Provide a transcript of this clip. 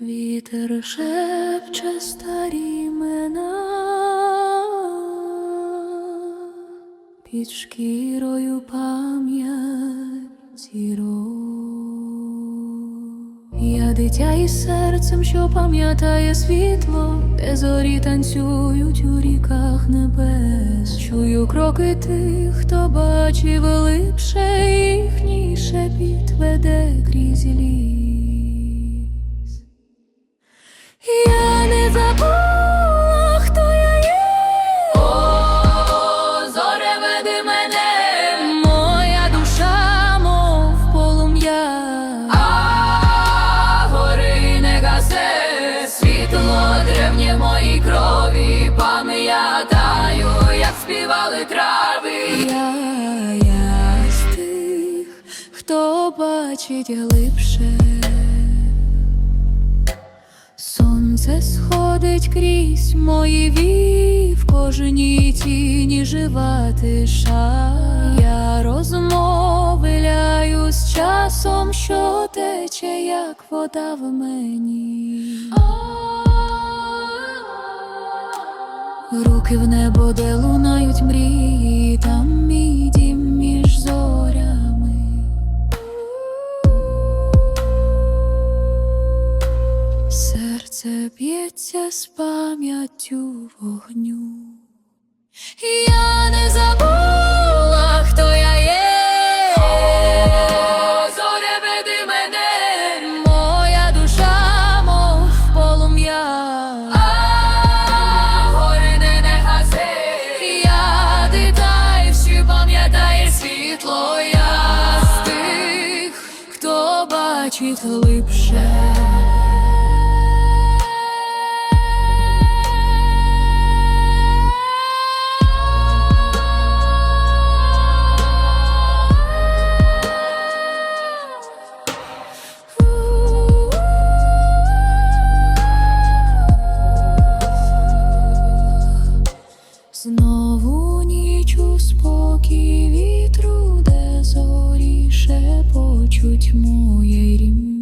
Вітер шепче старі імена під шкірою пам'ять зірок. Я дитя із серцем, що пам'ятає світло, де зорі танцюють у ріках небес. Чую кроки тих, хто бачив липше їхній шепіт веде крізь ліс. Співали трави. Я, я з тих, хто бачить глибше. Сонце сходить крізь мої вії, в кожній тіні жива тиша. Я розмовляю з часом, що тече, як вода в мені. Руки в небо, де лунають мрії, там мій дім між зорями. Серце б'ється з пам'яттю вогню. Світло. З тих, хто бачить глибше. чуть моє рівня.